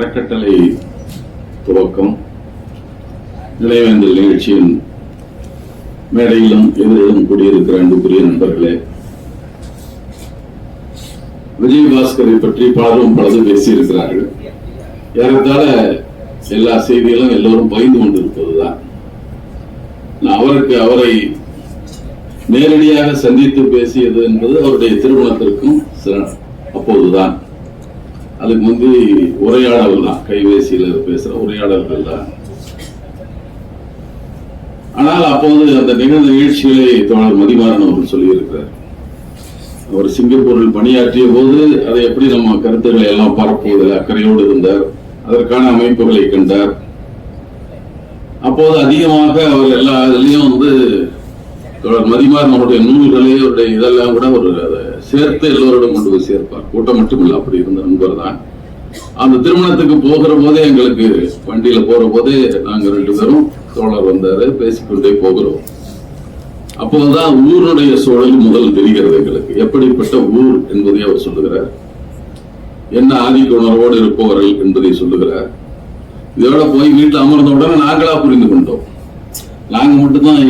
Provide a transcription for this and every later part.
அறக்கட்டளை துவக்கம் நினைவேந்தல் நிகழ்ச்சியின் மேடையிலும் எதிரிலும் கூடியிருக்கிற அன்புக்குரிய நண்பர்களே விஜயபாஸ்கரை பற்றி பலரும் பலது பேசியிருக்கிறார்கள். ஏறத்தாழ எல்லா செய்திகளும் எல்லோரும் பகிர்ந்து கொண்டிருப்பதுதான். நான் அவருக்கு அவரை நேரடியாக சந்தித்து பேசியது என்பது அவருடைய திருமணத்திற்கும் சில- அப்போதுதான். அதுக்கு முந்தி உரையாடல் தான் கைபேசியில பேசுற உரையாடல்கள் தான் ஆனால் அப்போது அந்த நிகழ்ந்த நிகழ்ச்சிகளை தோழர் மதிமாறன் அவர்கள் சொல்லியிருக்கிறார். அவர் சிங்கப்பூரில் பணியாற்றிய போது அதை எப்படி நம்ம கருத்துக்களை எல்லாம் பரப்புவதில் அக்கறையோடு இருந்தார் அதற்கான அமைப்புகளை கண்டார். அப்போது அதிகமாக அவர் எல்லா இதுலயும் வந்து தோழர் மதிமாறன் அவருடைய நூல்களே அவருடைய இதெல்லாம் கூட ஒரு சேர்த்து எல்லோரோடும் கொண்டு போய் சேர்ப்பார். கூட்டம் மட்டுமில்ல அப்படி இருந்த நண்பர் தான் அந்த திருமணத்துக்கு போகிற போதே எங்களுக்கு வண்டியில போற போதே நாங்க ரெண்டு பேரும் தோழர் வந்தாரு பேசிக்கொண்டே போகிறோம். அப்போதான் ஊருடைய சூழல் முதல் தெரிகிறது எங்களுக்கு. எப்படிப்பட்ட ஊர் என்பதை அவர் சொல்லுகிறார். என்ன ஆதிக்க உணர்வோடு இருப்பவர்கள் என்பதை சொல்லுகிறார். இதோட போய் வீட்டில் அமர்ந்த உடனே நாங்களா புரிந்து கொண்டோம். நாங்க மட்டும்தான்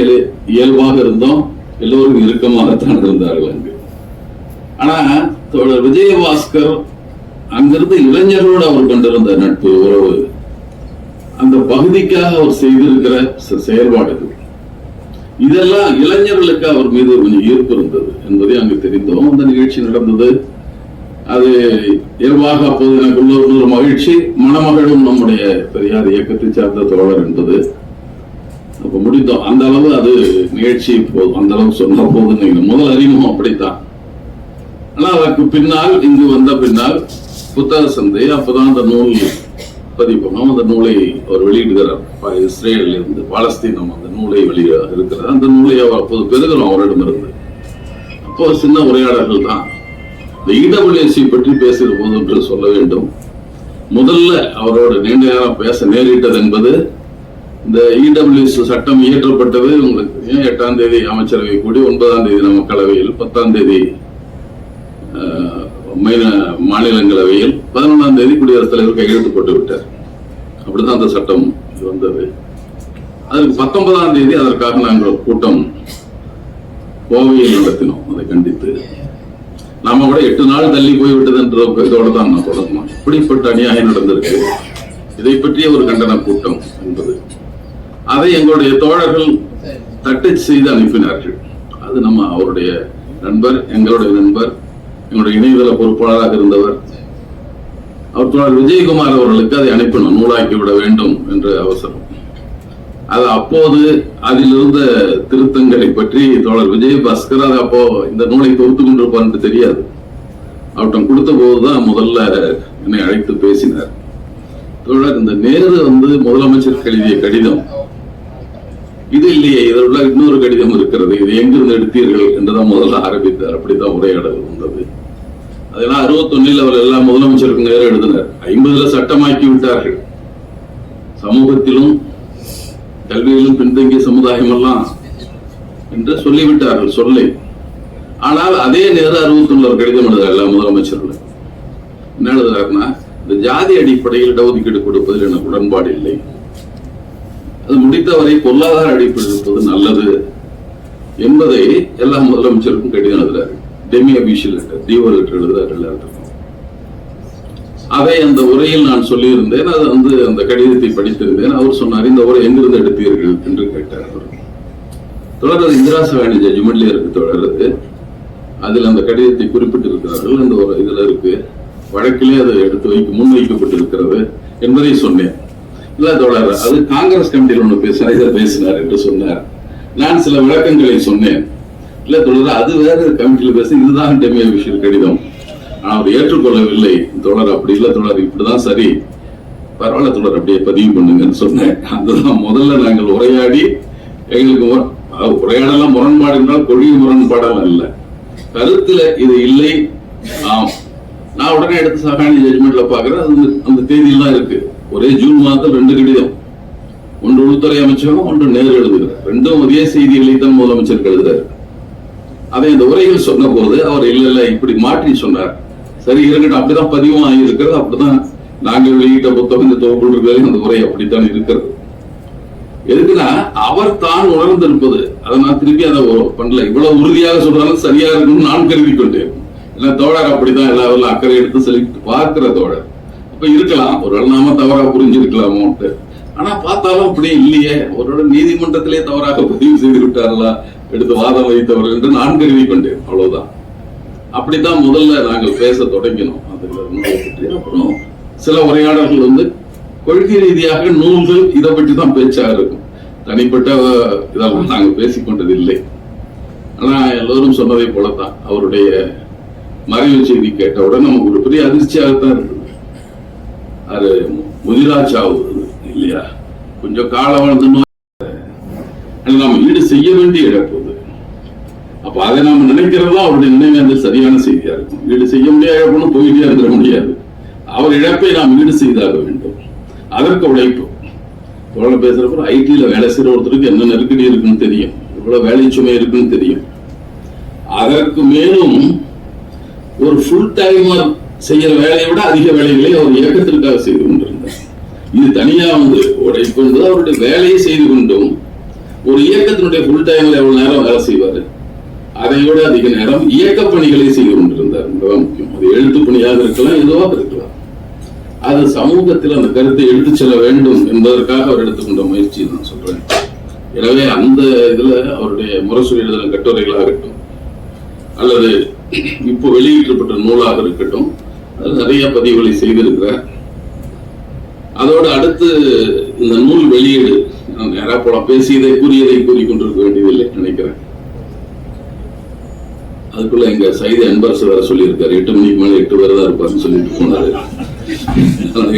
இயல்பாக இருந்தோம். எல்லோரும் இறுக்கமாகத்தான் இருந்தார்கள் ஆனா தோழர் விஜயபாஸ்கர் அங்கிருந்து இளைஞர்களோடு அவர் கொண்டிருந்த நட்பு உறவு அந்த பகுதிக்காக அவர் செய்திருக்கிற செயல்பாடுகள் இதெல்லாம் இளைஞர்களுக்கு அவர் மீது கொஞ்சம் ஈர்ப்பு இருந்தது என்பதை அங்கு தெரிந்தோம். அந்த நிகழ்ச்சி நடந்தது. அது இயல்பாக அப்போது எனக்கு உள்ள ஒரு மகிழ்ச்சி. மணமகளும் நம்முடைய பெரியார் இயக்கத்தை சார்ந்த தோழர் என்பது. அப்ப முடிந்தோம். அந்த அளவு அது நிகழ்ச்சி போதும் அந்த அளவு சொன்ன போது முதல் அறிமுகம் அப்படித்தான். ஆனா அதற்கு பின்னால் இங்கு வந்த பின்னால் புத்தக சந்தை அப்பதான் அந்த நூல் பதிப்பகம் அந்த நூலை அவர் வெளியிடுகிறார். இஸ்ரேலில் இருந்து பாலஸ்தீனம் அந்த நூலை வெளியே இருக்கிறார். அந்த நூலை அவர் அப்போது பெருகிறோம் அவரிடமிருந்து. அப்போ சின்ன உரையாடல்கள் தான். இந்த இடபிள்யூசி பற்றி பேசுகிற போது என்று சொல்ல வேண்டும். முதல்ல அவரோட நீண்ட நேரம் பேச நேரிட்டது என்பது இந்த இடபிள்யூஎஸ் சட்டம் இயற்றப்பட்டது. உங்களுக்கு எட்டாம் தேதி அமைச்சரவை கூடி ஒன்பதாம் தேதி நம்ம மக்களவையில் பத்தாம் தேதி மாநிலங்களவையில் பதினொன்றாம் தேதி குடியரசுத் தலைவர் கையெழுத்து போட்டு விட்டார். அப்படிதான் அந்த சட்டம் வந்தது. அதுக்கு பத்தொன்பதாம் தேதி அதற்காக நாங்கள் கூட்டம் கோவையில் நடத்தினோம். அதை கண்டித்து நாம கூட எட்டு நாள் தள்ளி போய்விட்டதுன்ற இதோட தான் நான் தொடங்கணும் இப்படிப்பட்ட அநியாயம் நடந்திருக்கு. இதை பற்றிய ஒரு கண்டன கூட்டம் என்பது. அதை எங்களுடைய தோழர்கள் தட்டு செய்து அனுப்பினார்கள். அது நம்ம அவருடைய நண்பர் எங்களுடைய நண்பர் என்னுடைய இணையதள பொறுப்பாளராக இருந்தவர். அவர் தோழர் விஜயகுமார் அவர்களுக்கு அதை அனுப்பினோம். நூலாக்கி விட வேண்டும் என்று அவசரம். அது அப்போது அதில் இருந்த திருத்தங்களை பற்றி தோழர் விஜயபாஸ்கர் அது அப்போ இந்த நூலை தொகுத்து கொண்டிருப்பார் தெரியாது. அவர்கிட்ட கொடுத்த போதுதான் முதல்ல என்னை அழைத்து பேசினார். தோழர் இந்த நேரு வந்து முதலமைச்சருக்கு எழுதிய கடிதம். இது இல்லையே இதில் உள்ள இன்னொரு கடிதம் இருக்கிறது. இது எங்கிருந்து எடுத்தீர்கள் என்றுதான் முதல்ல ஆரம்பித்தார். அப்படித்தான் உரையாடல் வந்தது. அதெல்லாம் அறுபத்தொன்னில் அவர் எல்லா முதலமைச்சருக்கும் நேரம் எழுதினார் ஐம்பதுல சட்டமாக்கி விட்டார்கள். சமூகத்திலும் கல்வியிலும் பின்தங்கிய சமுதாயம் எல்லாம் என்று சொல்லிவிட்டார்கள் சொல்லை. ஆனால் அதே நேரம் அறுபத்தொன்னு ஒரு கடிதம் எழுதுறார் எல்லா முதலமைச்சர்கள் என்ன எழுதுறாருன்னா இந்த ஜாதி அடிப்படையில் இடஒதுக்கீடு கொடுப்பதில் எனக்கு உடன்பாடு இல்லை. அது முடித்தவரை பொருளாதார அடிப்படையில் இருப்பது நல்லது என்பதை எல்லா முதலமைச்சருக்கும் கடிதம் எழுதுறாரு. Demi official letter DO letter எழுதுறாரு எல்லாருக்கும். அதை அந்த உரையில் நான் சொல்லியிருந்தேன் அது வந்து அந்த கடிதத்தை படித்திருந்தேன். அவர் சொன்னார் இந்த உரை எங்கிருந்து எடுத்தீர்கள் என்று கேட்டார் அவர். தொடர் இந்திரா சவாணி ஜட்ஜ்மெண்ட்லேயே இருக்கு தொடருது அதில் அந்த கடிதத்தை குறிப்பிட்டிருக்கிறார்கள். அந்த ஒரு இதுல இருக்கு. வழக்கிலே அது எடுத்து வைக்க முன்வைக்கப்பட்டிருக்கிறது என்பதை சொன்னேன். இல்ல தொடர் அது காங்கிரஸ் கமிட்டியில் ஒன்று பேசினார் இதை பேசினார் என்று சொன்னார். நான் சில விளக்கங்களை சொன்னேன். இல்ல தொடர் அது வேற கமிட்டியில் பேச இதுதான் டெமிய விஷயம் கடிதம். ஆனால் அவர் ஏற்றுக்கொள்ளவில்லை. தொடர் அப்படி இல்ல தொடர் இப்படிதான் சரி. பரவாயில்ல தொடர் அப்படியே பதிவு பண்ணுங்கன்னு சொன்னேன். அதுதான் முதல்ல நாங்கள் உரையாடி எங்களுக்கு உரையாடலாம் முரண்பாடு என்றால் கொள்கை முரண்பாடல் அல்ல கருத்துல இது இல்லை. ஆம். நான் உடனே எடுத்து சகாணி ஜட்மெண்ட்ல பாக்குறேன் அது அந்த- அந்த தேதியெல்லாம் இருக்கு. ஒரே ஜூன் மாதத்தில் ரெண்டு கடிதம். ஒன்று உள்துறை அமைச்சகம் ஒன்று நேரு எழுதுகிறார். ரெண்டும் ஒரே செய்திகளை தான் முதலமைச்சர் எழுதுறாரு அதை இந்த உரையில் சொன்ன போது அவர் இல்ல இல்ல இப்படி மாற்றி சொன்னார். சரி இருக்கட்டும் அப்படிதான் பதிவும் ஆகியிருக்கிறது அப்படிதான் நாங்கள் வெளியிட்ட புத்தகம் இந்த தொகுப்பில் இருக்கிறது அந்த உரை அப்படித்தான் இருக்கிறது. எதுக்குன்னா அவர் தான் உணர்ந்திருப்பது. அதை நான் திருப்பி அதை பண்ணல. இவ்வளவு உறுதியாக சொல்றாலும் சரியா இருக்கும்னு நான் கருதி கொண்டேன் ஏன்னா தோழர் அப்படிதான் எல்லாரும் அக்கறை எடுத்து சொல்லிட்டு பார்க்கிற தோழர். அப்ப இருக்கலாம். ஒரு நாம தவறா புரிஞ்சிருக்கலாமோன்ட்டு. ஆனா பார்த்தாலும் அப்படி இல்லையே. அவரோட நீதிமன்றத்திலே தவறாக பதிவு செய்து விட்டார்களா? எடுத்து வாதம் வைத்தவர்கள் என்று நான் கருதி கொண்டேன் அவ்வளவுதான். அப்படித்தான் முதல்ல நாங்கள் பேச தொடங்கினோம். அதுல அப்புறம் சில உரையாடல்கள் வந்து கொள்கை ரீதியாக நூல்கள் இதை பற்றி தான் பேச்சாக இருக்கும். தனிப்பட்ட இதெல்லாம் நாங்கள் பேசிக்கொண்டது இல்லை ஆனா எல்லோரும் சொன்னதை போலத்தான். அவருடைய மறைவு செய்தி கேட்டவுடன் நமக்கு ஒரு பெரிய அதிர்ச்சியாகத்தான் இருக்கு அது முதிராட்சி இல்லையா? கொஞ்சம் காலம் வளர்ந்து நாம் ஈடு செய்ய வேண்டிய இழப்பு அப்ப அதை நாம நினைக்கிறதா அவருடைய நினைவேந்தல் சரியான செய்தியா இருக்கும். ஈடு செய்ய முடியாத இழப்புன்னு போயிட்டே இருந்துட முடியாது. அவர் இழப்பை நாம் ஈடு செய்தாக வேண்டும். அதற்கு உழைப்பு தொடர்ந்து பேசுறப்ப ஐடில வேலை செய்யற ஒருத்தருக்கு என்ன நெருக்கடி இருக்குன்னு தெரியும். இவ்வளவு வேலை சுமை இருக்குன்னு தெரியும். அதற்கு மேலும் ஒரு ஃபுல் டைமர் செய்யற வேலையை விட அதிக வேலைகளை அவர் இயக்கத்திற்காக செய்து கொண்டிருந்தார். இது தனியா வந்து உழைப்பு அவருடைய வேலையை செய்து கொண்டும் ஒரு இயக்கத்தினுடைய ஃபுல் டைம்ல எவ்வளவு நேரம் வேலை செய்வாரு? அதை விட அதிக நேரம் இயக்க பணிகளை செய்து கொண்டிருந்தார். மிகவும் முக்கியம். அது எழுத்து பணியாக இருக்கலாம் எதுவாக இருக்கலாம். அது சமூகத்தில் அந்த கருத்தை எடுத்துச் செல்ல வேண்டும் என்பதற்காக அவர் எடுத்துக்கொண்ட முயற்சி நான் சொல்றேன். எனவே அந்த இதுல அவருடைய முரசொலி எழுதின கட்டுரைகளாகட்டும் அல்லது இப்போ வெளியிட்டப்பட்ட நூலாக இருக்கட்டும் நிறைய பதிவுகளை செய்திருக்கிறார் அதோடு அடுத்து இந்த நூல் வெளியீடு நான் நேராக போல பேசியதை கூறியதை கூறிக்கொண்டிருக்க வேண்டியதில்லை நினைக்கிறேன். அதுக்குள்ள எங்க சைது அன்பரசு வேற சொல்லியிருக்காரு. எட்டு மணிக்கு மேலே எட்டு பேர் தான் இருப்பாருன்னு சொல்லிட்டு போனாரு.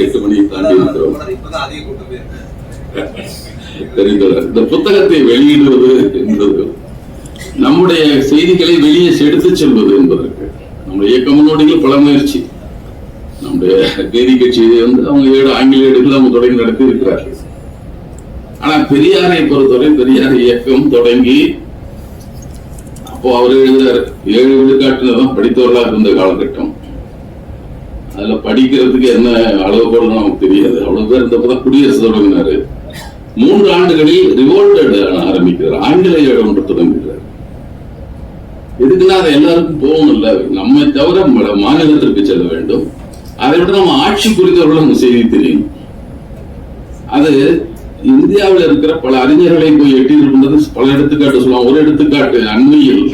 எட்டு மணிக்கு தாண்டி இருக்கிறோம் தெரிந்தவர் இந்த புத்தகத்தை வெளியிடுவது என்பது நம்முடைய செய்திகளை வெளியே செடுத்து செல்வது என்பதற்கு நம்முடைய இயக்க முன்னோடிகள் பல முயற்சி. நம்முடைய தேதி கட்சியை வந்து அவங்க ஏழு ஆங்கில ஏடுகள் அவங்க தொடங்கி நடத்தி இருக்கிறார்கள் ஆனா பெரியாரை பொறுத்தவரை பெரியார் இயக்கம் தொடங்கி அப்போ அவர் எழுதுறாரு ஏழு விழுக்காட்டுலதான் படித்தவர்களாக இருந்த காலகட்டம். அதுல படிக்கிறதுக்கு என்ன அளவுகோல் நமக்கு தெரியாது. அவ்வளவு பேர் இருந்தப்பதான் குடியரசு தொடங்கினாரு. மூன்று ஆண்டுகளில் ரிவோல்டட் ஆரம்பிக்கிறார். ஆங்கில ஏழம் ஒன்று தொடங்குகிறார். எதுக்குன்னா அது எல்லாருக்கும் போகணும் இல்ல நம்மை தவிர மாநிலத்திற்கு செல்ல வேண்டும். அதை விட நம்ம ஆட்சி புரிந்தவர்களும் நம்ம செய்தி தெரியும். அது இந்தியாவில் இருக்கிற பல அறிஞர்களை போய் எட்டி இருக்கின்றது பல எடுத்துக்காட்டு சொல்லலாம். ஒரு எடுத்துக்காட்டு அண்மையில்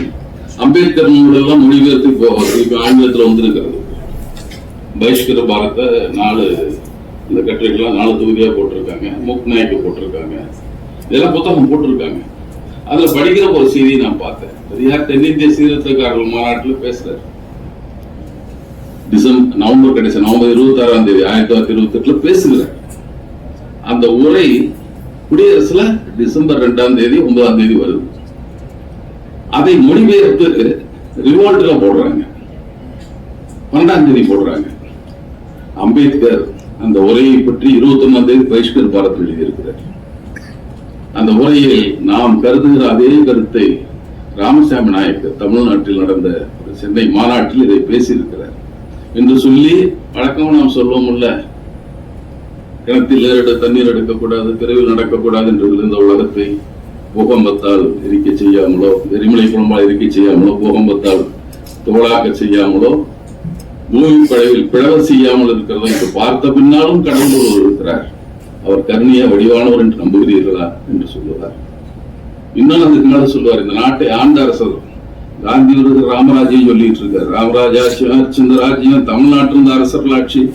அம்பேத்கர் நூலெல்லாம் மொழிபெயர்த்து இப்போ இப்போ ஆங்கிலத்தில் வந்திருக்கிறது. பகிஷ்கர பாரத நாலு இந்த கட்டுரைகள்லாம் நாலு தொகுதியா போட்டிருக்காங்க. மூக் நாய்க்கு போட்டிருக்காங்க. இதெல்லாம் புத்தகம் போட்டிருக்காங்க. அதுல படிக்கிற ஒரு செய்தியை நான் பார்த்தேன். பெரியார் தென்னிந்திய சீர்திருத்தக்காரர்கள் மாநாட்டில் பேசுறாரு. டிசம்பர் நவம்பர் கடைசி நவம்பர் இருபத்தி ஆறாம் தேதி ஆயிரத்தி தொள்ளாயிரத்தி இருபத்தி எட்டுல பேசுகிறார் அந்த உரை குடியரசுல டிசம்பர் ரெண்டாம் தேதி ஒன்பதாம் தேதி வருது. அதை மொழிபெயர்த்து ரிவால்ட்ல போடுறாங்க. பன்னெண்டாம் தேதி போடுறாங்க. அம்பேத்கர் அந்த உரையை பற்றி இருபத்தி ஒன்னாம் தேதி பகிஷ்கர் பாரத் எழுதியிருக்கிறார். அந்த உரையில் நாம் கருதுகிற அதே கருத்தை ராமசாமி நாயக்கர் தமிழ்நாட்டில் நடந்த ஒரு சென்னை மாநாட்டில் இதை பேசியிருக்கிறார். என்று சொல்லி வழக்கம் நாம் சொல்வோம் இல்ல கிணத்தில் ஏறிட தண்ணீர் எடுக்கக்கூடாது தெருவில் நடக்கக்கூடாது என்று இருந்த உலகத்தை பூகம்பத்தால் எரிக்க செய்யாமலோ எரிமலை குழம்பால் எரிக்க செய்யாமலோ பூகம்பத்தால் தோளாக்க செய்யாமலோ பூமி பழவில் பிளவ செய்யாமல் இருக்கிறதோ என்று பார்த்த பின்னாலும் கடந்து ஒருவர் இருக்கிறார். அவர் கருணிய வடிவானவர் என்று நம்புகிறீர்களா? என்று சொல்லுவார். இன்னும் அதுக்கு மேல சொல்லுவார் இந்த நாட்டை ஆண்ட அரசர் காந்தி விருது ராமராஜையும் சொல்லிட்டு இருக்காரு ராமராஜா ஆட்சி ராஜ்யம் தமிழ்நாட்டில் இருந்த அரசர்கள் ஆட்சி.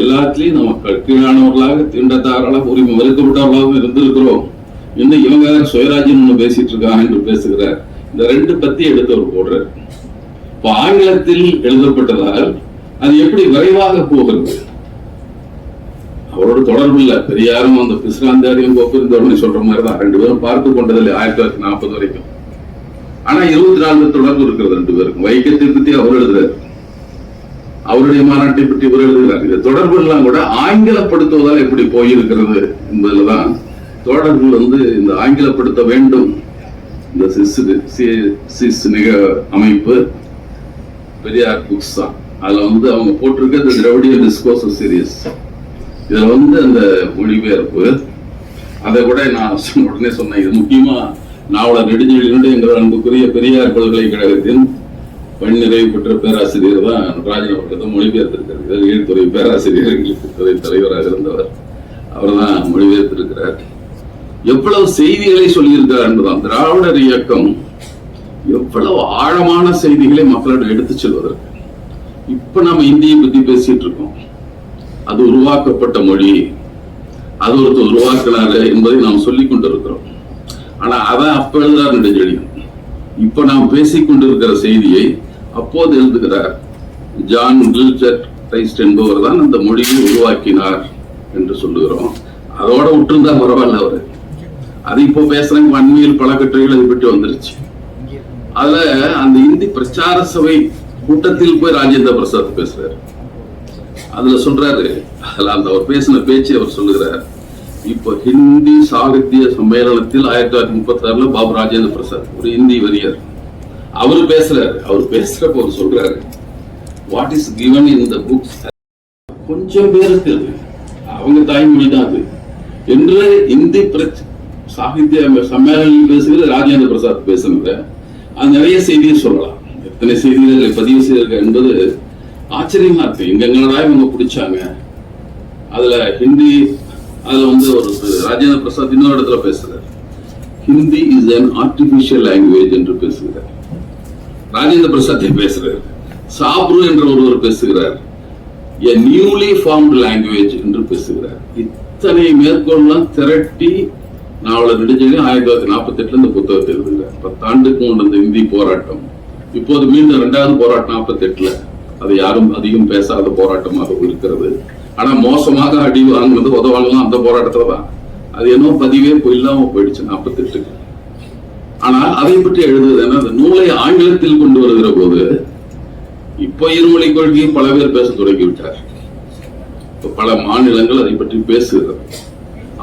எல்லாத்துலயும் நம்ம கீழானவர்களாக தீண்டத்தாராளாக உரிமை மறுக்கப்பட்டவர்களாகவும் இருந்திருக்கிறோம். இன்னும் இவங்க சுயராஜ்யம் ஒண்ணு பேசிட்டு இருக்காங்க என்று பேசுகிறார். இந்த ரெண்டு பத்தி எடுத்து அவர் போடுறார். இப்ப ஆங்கிலத்தில் எழுதப்பட்டதால் அது எப்படி விரைவாக போகிறது? அவரோட தொடர்பு இல்ல. பெரியாரும் அந்த பிஸ்ராந்தாரியும் கோப்பிருந்தவர்னு சொல்ற மாதிரி தான் ரெண்டு பேரும் பார்த்து கொண்டதில்லை. ஆயிரத்தி தொள்ளாயிரத்தி நாற்பது வரைக்கும். ஆனா இருபத்தி நாலு தொடர்பு இருக்கிறது ரெண்டு பேருக்கும். வைக்கத்தை பத்தி அவர் எழுதுறாரு. அவருடைய மாநாட்டை பற்றி இவர் எழுதுகிறார். இந்த தொடர்பு எல்லாம் கூட ஆங்கிலப்படுத்துவதால் எப்படி போயிருக்கிறது என்பதுலதான் தொடர்கள் வந்து இந்த ஆங்கிலப்படுத்த வேண்டும். இந்த சிசு சி- சிஸ் நிக அமைப்பு பெரியார் புக்ஸ் தான் அதுல வந்து அவங்க போட்டிருக்க இந்த திரவிடிய டிஸ்கோஸ் சீரியஸ் இதுல வந்து அந்த மொழிபெயர்ப்பு. அதை கூட நான் உடனே சொன்னேன். இது முக்கியமா நாவலர் நெடுஞ்செழியனுடைய எங்கள் அன்புக்குரிய பெரியார் பல்கலைக்கழகத்தின் பணி நிறைவு பெற்ற பேராசிரியர் தான் நடராஜன் அவர்கள் மொழிபெயர்த்திருக்கிறார். மொழிபெயர்த்திருக்கார் பேராசிரியர் துறை தலைவராக இருந்தவர். அவர் தான் மொழிபெயர்த்திருக்கிறார். எவ்வளவு செய்திகளை சொல்லியிருக்கிறார் என்பதுதான் திராவிடர் இயக்கம் எவ்வளவு ஆழமான செய்திகளை மக்களிடம் எடுத்துச் செல்வதற்கு. இப்ப நம்ம இந்தியை பத்தி பேசிட்டு இருக்கோம். அது உருவாக்கப்பட்ட மொழி. அது ஒருத்தர் உருவாக்கினாரு என்பதை நாம் சொல்லிக் கொண்டிருக்கிறோம். ஆனா அவன் அப்ப எழுதுறார் நெடுஞ்செழியன் இப்ப நாம் பேசிக் கொண்டிருக்கிற செய்தியை அப்போது எழுதுகிறார். ஜான் கில்செட் ரைஸ்ட் என்பவர் தான் அந்த மொழியை உருவாக்கினார் என்று சொல்லுகிறோம். அதோட விட்டுருந்தா பரவாயில்ல அவரு. அது இப்போ பேசுறாங்க அண்மையில் பல கட்டுரைகள் அதை பற்றி வந்துருச்சு. அதுல அந்த இந்தி பிரச்சார சபை கூட்டத்தில் போய் ராஜேந்திர பிரசாத் பேசுறாரு. அதுல சொல்றாரு அதுல அந்த அவர் பேசின பேச்சு அவர் சொல்லுகிறார். இப்போ ஹிந்தி சாகித்ய சம்மேளனத்தில் ஆயிரத்தி தொள்ளாயிரத்தி முப்பத்தி ஆறுல பாபு ராஜேந்திர பிரசாத் ஒரு இந்தி வரியர் அவர் பேசுறாரு. அவர் பேசுறப்ப அவர் சொல்றாரு what is given in the books கொஞ்சம் பேருக்கு அது அவங்க தாய்மொழி தான் அது. என்று இந்தி சாகித்ய சம்மேளனம் பேசுகிற ராஜேந்திர பிரசாத் பேசுனத அது நிறைய செய்தியை சொல்லலாம். எத்தனை செய்திகள் பதிவு செய்திருக்க என்பது ஆச்சரியமா இருக்கு. எங்கெங்கடா இவங்க பிடிச்சாங்க. அதுல ஹிந்தி அதுல வந்து ஒரு ராஜேந்திர பிரசாத் இன்னொரு இடத்துல பேசுறாரு. Hindi is an artificial language என்று பேசுகிறார். ராஜேந்திர பிரசாத் பேசுறாரு? சாப்ரு என்ற ஒருவர் பேசுகிறார். எ நியூலி ஃபார்ம்டு லாங்குவேஜ் என்று பேசுகிறார். இத்தனை மேற்கோள்லாம் திரட்டி நாவலர் நெடுஞ்செழி ஆயிரத்தி தொள்ளாயிரத்தி நாற்பத்தி எட்டுல இந்த புத்தகத்தை எழுதுகிறார். பத்தாண்டுக்கு முன் இந்த இந்தி போராட்டம். இப்போது மீண்டும் ரெண்டாவது போராட்டம் நாற்பத்தி எட்டுல அது யாரும் அதிகம் பேசாத போராட்டமாக இருக்கிறது. ஆனா மோசமாக அடி வாங்கினது உதவாங்கலாம் அந்த போராட்டத்துல தான் அது என்னோ பதிவே போய் இல்லாம போயிடுச்சு நாற்பத்தி ஆனால் அதை பற்றி எழுதுவது என்ன? அந்த நூலை ஆங்கிலத்தில் கொண்டு வருகிற போது இப்போ இருமொழி கொள்கையை பல பேர் பேச தொடங்கி விட்டார் இப்ப பல மாநிலங்கள் அதை பற்றி பேசுகிறது.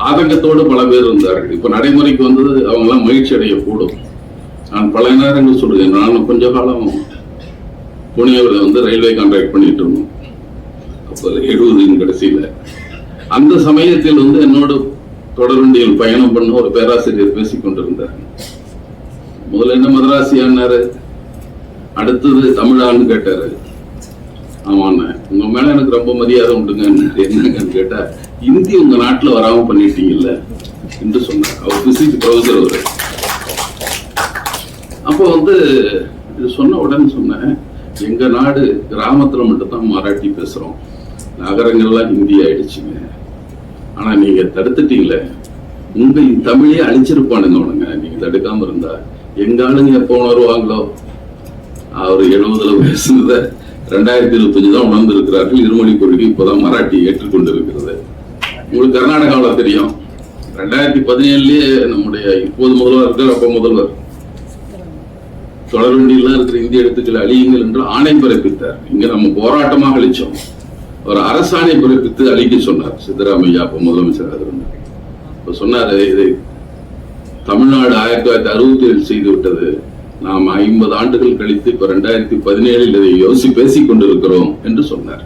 ஆதங்கத்தோடு பல பேர் இருந்தார்கள். இப்ப நடைமுறைக்கு வந்தது அவங்க எல்லாம் மகிழ்ச்சி அடையக்கூடும். நான் பல நேரங்கள் சொல்றேன். நான் கொஞ்ச காலம் புனேவில் வந்து ரயில்வே கான்ட்ராக்ட் பண்ணிட்டு இருந்தோம். அப்போ எழுபதின் கடைசியில. அந்த சமயத்தில் வந்து என்னோட தொடர்வண்டியில் பயணம் பண்ண ஒரு பேராசிரியர் பேசிக்கொண்டிருந்தார் முதல்ல என்ன மதராசியானாரு அடுத்தது தமிழான்னு கேட்டாரு. ஆமாண்ண உங்க மேல எனக்கு ரொம்ப மரியாதை உண்டுங்க என்னங்கன்னு கேட்டா இந்தி உங்க நாட்டுல வராம பண்ணிட்டீங்கல்ல என்று சொன்னார். அவர் பிசிக்ஸ் ப்ரொஃபசர் அவரு. அப்போ வந்து இது சொன்ன உடனே சொன்னேன் எங்க நாடு கிராமத்துல மட்டும்தான் மராட்டி பேசுறோம். நகரங்கள்லாம் ஹிந்தி ஆயிடுச்சுங்க. ஆனா நீங்க தடுத்துட்டீங்களே. உங்க தமிழே அழிச்சிருப்பானுங்க உனங்க நீங்க தடுக்காம இருந்தா. எங்க ஆளுங்க எப்போ உணர்வாங்களோ? அவர் எழுபதுல பேசுனத ரெண்டாயிரத்தி இருபத்தஞ்சு தான் உணர்ந்து இருக்கிறார்கள் இருமொழி கொள்கை இப்போதான் மராட்டி ஏற்றுக்கொண்டு இருக்கிறது உங்களுக்கு கர்நாடகாவில் தெரியும்? ரெண்டாயிரத்தி பதினேழுலயே நம்முடைய இப்போது முதல்வர் இருக்கிற அப்ப முதல்வர். தொடர்வண்டியெல்லாம் இருக்கிற இந்திய எழுத்துக்களை அழியுங்கள் என்று ஆணை பிறப்பித்தார் இங்க நம்ம போராட்டமாக அழிச்சோம். ஒரு அரசாணை பிறப்பித்து அழிக்க சொன்னார். சித்தராமையா அப்போ முதலமைச்சராக இருந்தார் இப்போ சொன்னார் இதை தமிழ்நாடு ஆயிரத்தி தொள்ளாயிரத்தி அறுபத்தி ஏழு செய்து விட்டது. நாம் ஐம்பது ஆண்டுகள் கழித்து இப்போ ரெண்டாயிரத்தி பதினேழில் இதை யோசி பேசிக் கொண்டிருக்கிறோம் என்று சொன்னார்.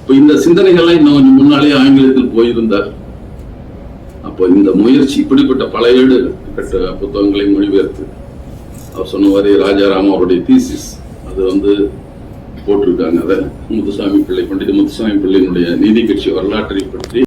இப்போ இந்த சிந்தனைகள்லாம் இன்னும் கொஞ்சம் முன்னாலே ஆங்கிலத்தில் போயிருந்தார் அப்போ இந்த முயற்சி இப்படிப்பட்ட பல ஏடு கட்ட புத்தகங்களை மொழிபெயர்த்து அவர் சொன்ன மாதிரி ராஜாராம் அவருடைய தீசிஸ் அது வந்து போட்டிருக்காங்க. அதை முத்துசாமி பிள்ளை பண்டித முத்துசாமி பிள்ளையினுடைய நீதி கட்சி வரலாற்றை பற்றி